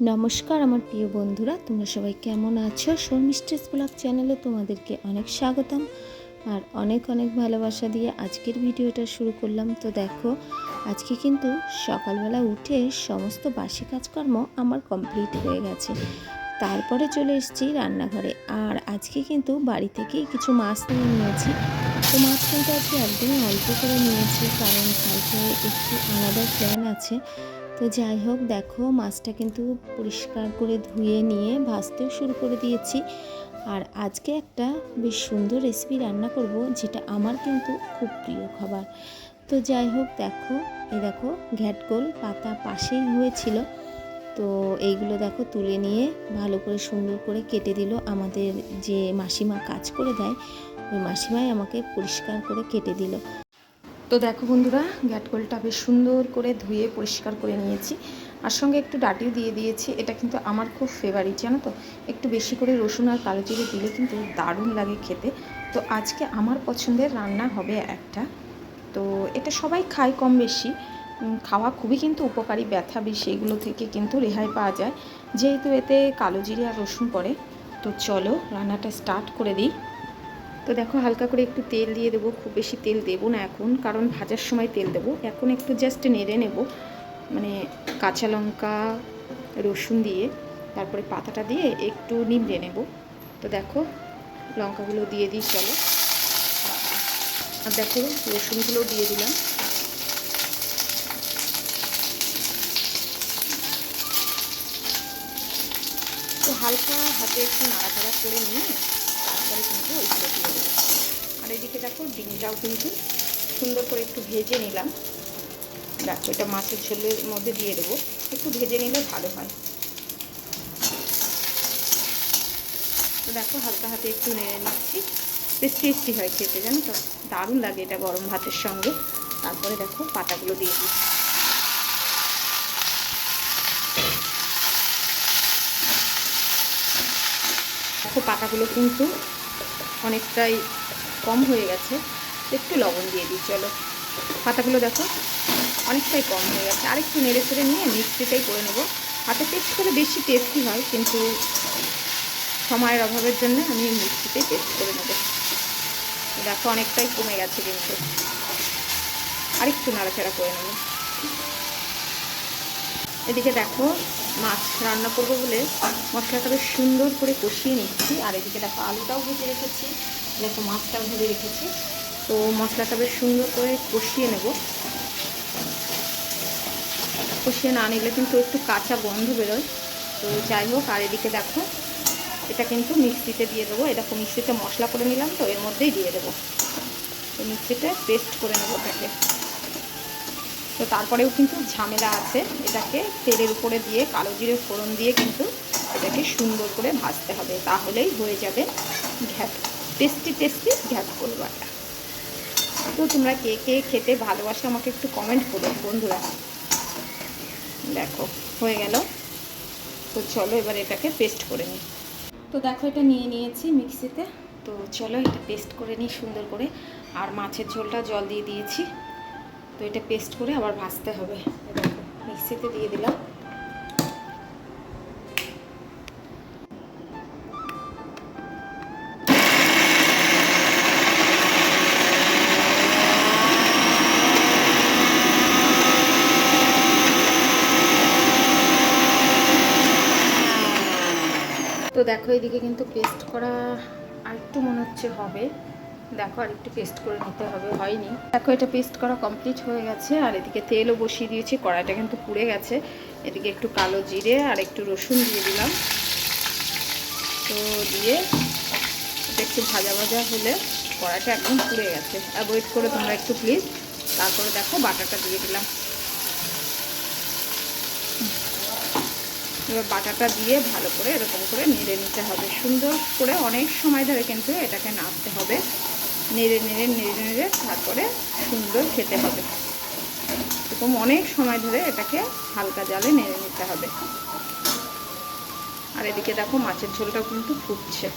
নমস্কার আমার প্রিয় বন্ধুরা, তোমরা সবাই কেমন আছো? শর্মিস্ট্রেস ব্লগ চ্যানেলে তোমাদেরকে অনেক স্বাগতম আর অনেক অনেক ভালোবাসা দিয়ে আজকের ভিডিওটা শুরু করলাম। তো দেখো, আজকে কিন্তু সকালবেলা উঠে সমস্ত বাসি কাজকর্ম আমার কমপ্লিট হয়ে গেছে। তারপরে চলে এসেছি রান্নাঘরে আর আজকে কিন্তু বাড়ি থেকেই কিছু মাছ নিয়ে নিয়েছি। তো মাছ কিন্তু আজকে একদমই অল্প করে নিয়েছি কারণ কালকে একটু আলাদা প্ল্যান আছে। তো যাই হোক, দেখো মাছটা কিন্তু পরিষ্কার করে ধুয়ে নিয়ে ভাজতেও শুরু করে দিয়েছি। আর আজকে একটা বেশ সুন্দর রেসিপি রান্না করব, যেটা আমার কিন্তু খুব প্রিয় খাবার। তো যাই হোক, দেখো, এই দেখো, ঘ্যাটগোল পাতা পাশেই হয়েছিল। তো এইগুলো দেখো তুলে নিয়ে ভালো করে সুন্দর করে কেটে দিল আমাদের যে মাসিমা কাজ করে দেয়, ওই মাসিমাই আমাকে পরিষ্কার করে কেটে দিল। তো দেখো বন্ধুরা গ্যাটকলটা বেশ সুন্দর করে ধুয়ে পরিষ্কার করে নিয়েছি। আর সঙ্গে একটু ডাটিও দিয়ে দিয়েছি, এটা কিন্তু আমার খুব ফেভারিট জানো তো? একটু বেশি করে রসুন আর কালো জিরে দিলে কিন্তু দারুণ লাগে খেতে। তো আজকে আমার পছন্দের রান্না হবে একটা। তো এটা সবাই খায় কম বেশি। খাওয়া খুবই কিন্তু উপকারী, ব্যথা বেশি, এগুলো থেকে কিন্তু রেহাই পাওয়া যায়। যেহেতু এতে কালো জিরে আর রসুন পড়ে, তো চলো রান্নাটা স্টার্ট করে দিই। তো দেখো হালকা করে একটু তেল দিয়ে দেবো, খুব বেশি তেল দেবো না এখন, কারণ ভাজার সময় তেল দেবো। এখন একটু জাস্ট নেড়ে নেব মানে কাঁচা লঙ্কা, রসুন দিয়ে, তারপরে পাতাটা দিয়ে একটু নিমড়ে নেব। তো দেখো লঙ্কাগুলো দিয়ে দিই, চলো। আর দেখো রসুনগুলো দিয়ে দিলাম। তো হালকা হাতে একটু নাড়াচাড়া করে নিয়ে তারপরে কিন্তু ওইগুলো দিয়ে দেবো। আর এদিকে দেখো ডিমটাও কিন্তু সুন্দর করে একটু ভেজে নিলাম। দেখো, এটা মাছের ঝোলের মধ্যে দিয়ে দেবো। একটু ভেজে নিলে ভালো হয়। তো দেখো, হালকা হাতে একটু নেড়ে নিচ্ছি। বেশ টেস্টি হয় খেতে, জানো তো? দারুণ লাগে এটা গরম ভাতের সঙ্গে। তারপরে দেখো, পাতাগুলো দিয়ে দিই দেখো, পাতাগুলো কিন্তু অনেকটাই কম হয়ে গেছে। একটু লবণ দিয়ে দিই, চলো। পাতাগুলো দেখো, অনেকটাই কম হয়ে গেছে। আরেকটু নেড়ে চেড়ে নিয়ে মিক্সিটাই করে নেব। হাতে পেস্ট করে বেশি টেস্টি হয়, কিন্তু সময়ের অভাবের জন্য আমি মিক্সিতেই পেস্ট করে নেব। দেখো, অনেকটাই কমে গেছে কিন্তু। আরেকটু নাড়াচাড়া করে নেব। এদিকে দেখো, মাছ রান্না করব বলে মশলাটা বেশ সুন্দর করে কষিয়ে নিচ্ছি। আর এদিকে দেখো আলুটাও ভেজে রেখেছি, দেখো মাছটাও ভেজে রেখেছি। তো মশলাটা বেশ সুন্দর করে কষিয়ে নেব। কষিয়ে না নিলে কিন্তু একটু কাঁচা গন্ধ বেরোয়। তো যাই হোক, আর এদিকে দেখো, এটা কিন্তু মিক্সিতে দিয়ে দেবো। এরকম মিক্সিতে মশলা করে নিলাম তো, এর মধ্যেই দিয়ে দেবো। মিক্সিতে পেস্ট করে নেব ওটাকে। তো তারপরেও কিন্তু ঝামেলা আছে। এটাকে তেলের উপরে দিয়ে, কালো জিরে ফোড়ন দিয়ে কিন্তু এটাকে সুন্দর করে ভাজতে হবে। তাহলেই হয়ে যাবে ঘ্যাট। টেস্টি টেস্টি ঘ্যাট করবাটা তো তোমরা কে কে খেতে ভালোবাসো আমাকে একটু কমেন্ট করো, বন্ধুরা। দেখো, হয়ে গেল। তো চলো এবার এটাকে পেস্ট করে নিই। তো দেখো, এটা নিয়ে নিয়েছি মিক্সিতে তো। চলো এটা পেস্ট করে নিই সুন্দর করে। আর মাছের ঝোলটা জল দিয়ে দিয়েছি। তো এটা পেস্ট করে আবার ভাজতে হবে। মিক্সিতে দিয়ে দিলাম। তো দেখো, এদিকে কিন্তু পেস্ট করা আরেকটু মনে হচ্ছে হবে। দেখো আর একটু পেস্ট করে নিতে হবে, হয়নি। দেখো, এটা পেস্ট করা কমপ্লিট হয়ে গেছে, আর এদিকে তেলও বসিয়ে দিয়েছি, কড়াইটা কিন্তু পুড়ে গেছে। এদিকে একটু কালো জিরে আর একটু রসুন দিয়ে দিলাম। তো দিয়ে এটা একটু ভাজা ভাজা হলে কড়াইটা একদম পুড়ে গেছে। অ্যাভয়েড করে তোমরা একটু প্লিজ তারপরে দেখো বাটাটা দিয়ে দিলাম। এবার বাটাটা দিয়ে ভালো করে এরকম করে নেড়ে নিতে হবে। সুন্দর করে অনেক সময় ধরে কিন্তু এটাকে নাড়তে হবে। নেড়ে নেড়ে নেড়ে নেড়ে তারপরে সুন্দর খেতে হবে। এরকম অনেক সময় ধরে এটাকে হালকা জালে নেড়ে নিতে হবে। আর এদিকে দেখো মাছের ঝোলটাও কিন্তু ফুটছে।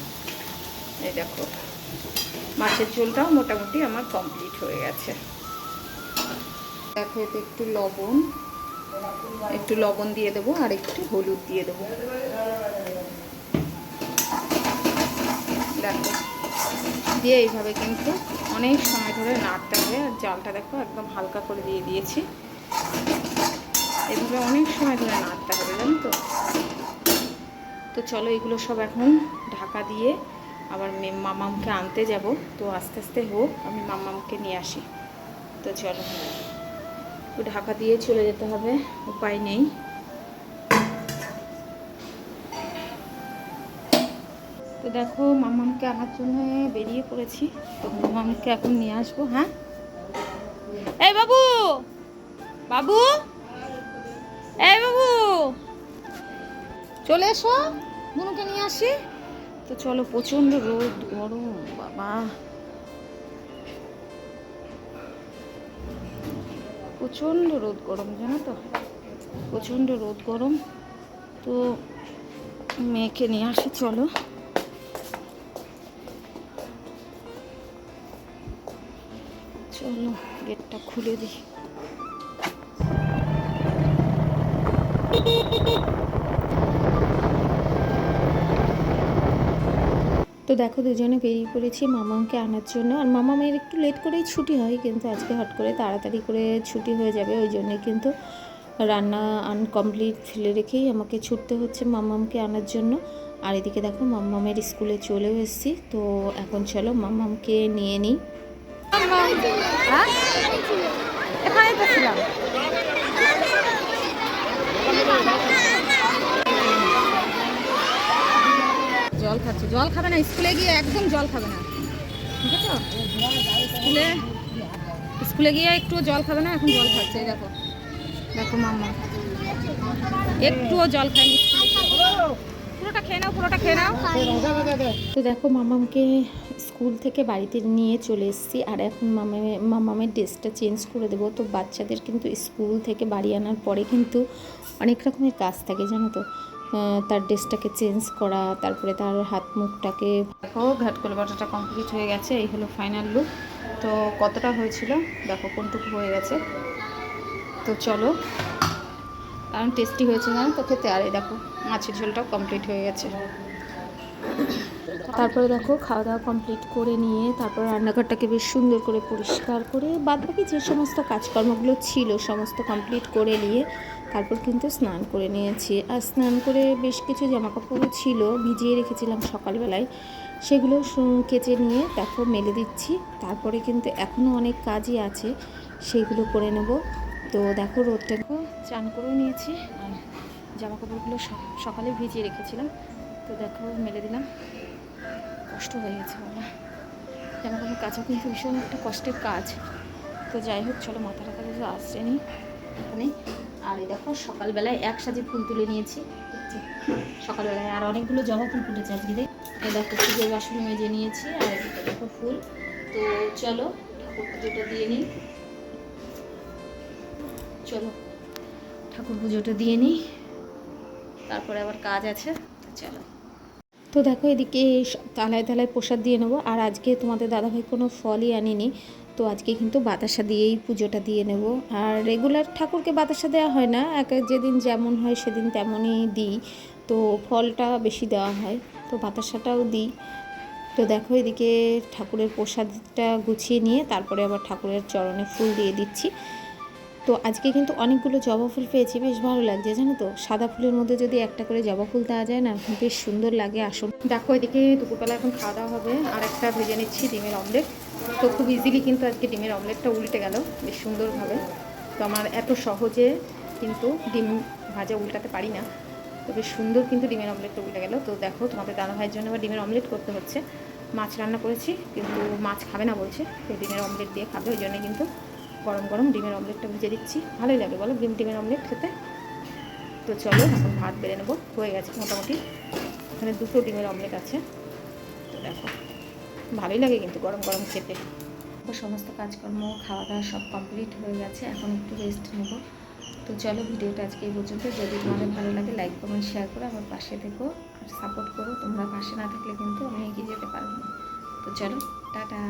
এই দেখো, মাছের ঝোলটাও মোটামুটি আমার কমপ্লিট হয়ে গেছে। দেখো, এতে একটু লবণ একটু লবণ দিয়ে দেবো আর একটু হলুদ দিয়ে দেবো। দেখো দিয়ে এইভাবে কিন্তু অনেক সময় ধরে নাড়তে হবে। আর জালটা দেখো একদম হালকা করে দিয়ে দিয়েছি। এভাবে অনেক সময় ধরে নাড়তে হবে, জানো তো? তো চলো এগুলো সব এখন ঢাকা দিয়ে আবার মামামকে আনতে যাব। তো আস্তে আস্তে হোক, আমি মামামকে নিয়ে আসি। তো চলো। ঢাকা দিয়ে চলে যেতে হবে, উপায় নেই। তো দেখো, মামামকে আনার জন্য বেরিয়ে পড়েছি। তো মামামকে এখন নিয়ে আসব হ্যাঁ? এই বাবু! বাবু! এই বাবু! চলে এসো, বুনুকে নিয়ে আসি। তো চলো, প্রচণ্ড রোদ, গরম, বাবা। প্রচণ্ড রোদ গরম, জানো তো? প্রচণ্ড রোদ গরম। তো মেয়েকে নিয়ে আসি, চলো। চলো, গেটটা খুলে দিই। তো দেখো, দুজনে বেরিয়ে পড়েছি মামাকে আনার জন্য। আর মামামের একটু লেট করেই ছুটি হয়, কিন্তু আজকে হট করে তাড়াতাড়ি করে ছুটি হয়ে যাবে, ওই জন্যে কিন্তু রান্না আনকমপ্লিট ফেলে রেখেই আমাকে ছুটতে হচ্ছে মামামকে আনার জন্য। আর এদিকে দেখো, মামামের স্কুলে চলেও এসেছি। তো এখন চলো, মামামকে নিয়ে নিই। জল খাচ্ছে। জল খাবে না, স্কুলে গিয়ে একদম জল খাবে না। ঠিক আছে? স্কুলে স্কুলে গিয়ে একটু জল খাবে না, এখন জল খাচ্ছে দেখো। দেখো মাম্মা। একটুও জল খায়নি। পুরোটা খেয়ে নাও পুরোটা খেয়ে নাও। তো দেখো মামামকে স্কুল থেকে বাড়িতে নিয়ে চলে এসেছি। আর এখন মামামে মামামের ড্রেসটা চেঞ্জ করে দেবো। তো বাচ্চাদের কিন্তু স্কুল থেকে বাড়ি আনার পরে কিন্তু অনেক রকমের কাজ থাকে জানো তো। তার ড্রেসটাকে চেঞ্জ করা তারপরে তার হাত মুখটাকে দেখো ঘাটকল বাটাটা কমপ্লিট হয়ে গেছে। এই হলো ফাইনাল লুক তো কতটা হয়েছিল? দেখো কোনটুকু হয়ে গেছে। তো চলো। কারণ টেস্টি হয়েছে জানো তো খেতে। আর দেখো, মাছের ঝোলটাও কমপ্লিট হয়ে গেছে। তারপরে দেখো খাওয়া দাওয়া কমপ্লিট করে নিয়ে তারপর রান্নাঘরটাকে বেশ সুন্দর করে পরিষ্কার করে বাদ বাকি যে সমস্ত কাজকর্মগুলো ছিল সমস্ত কমপ্লিট করে নিয়ে তারপর কিন্তু স্নান করে নিয়েছি। আর স্নান করে বেশ কিছু জামাকাপড় ছিল, ভিজিয়ে রেখেছিলাম সকালবেলায়। সেগুলো কেচে নিয়ে দেখো মেলে দিচ্ছি। তারপরে কিন্তু এখনও অনেক কাজই আছে, সেইগুলো করে নেব। তো দেখো রোদটা চান করেও নিয়েছি, আর জামা কাপড়গুলো সকালে ভিজিয়ে রেখেছিলাম, তো দেখো মেলে দিলাম। কষ্ট হয়ে গেছে বাবা। জামা কাপড় কাচা কিন্তু ভীষণ একটা কষ্টের কাজ। তো যাই হোক, চলো মাথা কিছু আসছে নি এখানে। আর এই দেখো, সকালবেলায় এক সাজে ফুল তুলে নিয়েছি। সকালবেলায় আর অনেকগুলো জবা ফুল ফুটেছে আজকে এই দেখো পুজোর বাসন মেজে নিয়েছি, আর দেখো ফুল। তো চলো ঠাকুর পুজোটা দিয়ে নিই। চলো। ঠাকুর পুজোটা দিয়ে নিই। তারপরে আবার কাজ আছে চলো। তো দেখো, এদিকে তালায় তালায় প্রসাদ দিয়ে নেব। আর আজকে তোমাদের দাদাভাই কোনো ফলই আনিনি। তো আজকে কিন্তু বাতাসা দিয়েই পুজোটা দিয়ে নেব। আর রেগুলার ঠাকুরকে বাতাসা দেওয়া হয় না। এক এক যেদিন যেমন হয় সেদিন তেমনই দিই। তো ফলটা বেশি দেওয়া হয়, তো বাতাসাটাও দিই। তো দেখো, এদিকে ঠাকুরের প্রসাদটা গুছিয়ে নিয়ে তারপরে আবার ঠাকুরের চরণে ফুল দিয়ে দিচ্ছি। তো আজকে কিন্তু অনেকগুলো জবা ফুল পেয়েছি, বেশ ভালো লাগছে, জানো তো? সাদা ফুলের মধ্যে যদি একটা করে জবা ফুল দেওয়া যায় না, বেশ সুন্দর লাগে আসল। দেখো এদিকে দুপুরবেলা এখন খাওয়া দাওয়া হবে, আর একটা ভেজে নিচ্ছি ডিমের অমলেট। তো খুব ইজিলি কিন্তু আজকে ডিমের অমলেটটা উল্টে গেল, বেশ সুন্দরভাবে। তো আমার এত সহজে কিন্তু ডিম ভাজা উল্টাতে পারি না। তো বেশ সুন্দর কিন্তু ডিমের অমলেটটা উল্টে গেল। তো দেখো তোমাদের দাদা ভাইয়ের জন্য আবার ডিমের অমলেট করতে হচ্ছে। মাছ রান্না করেছি, কিন্তু মাছ খাবে না বলছে, তো ডিমের অমলেট দিয়ে খাবে, ওই জন্য কিন্তু গরম গরম ডিমের অমলেটটা ভেজে দিচ্ছি। ভালোই লাগে বলো, ডিম, ডিমের অমলেট খেতে? তো চলো, এখন ভাত বেড়ে নেব। হয়ে গেছে মোটামুটি। এখানে দুটো ডিমের অমলেট আছে। তো দেখো, ভালোই লাগে কিন্তু গরম গরম খেতে। তো সমস্ত কাজকর্ম খাওয়া দাওয়া সব কমপ্লিট হয়ে গেছে। এখন একটু রেস্ট নেব। তো চলো, ভিডিওটা আজকে এই পর্যন্ত। যদি তোমাদের ভালো লাগে লাইক কমেন্ট শেয়ার করো আমার পাশে থেকো। আর সাপোর্ট করো। তোমরা পাশে না থাকলে কিন্তু আমি এগিয়ে যেতে পারব না। তো চলো, টাটা।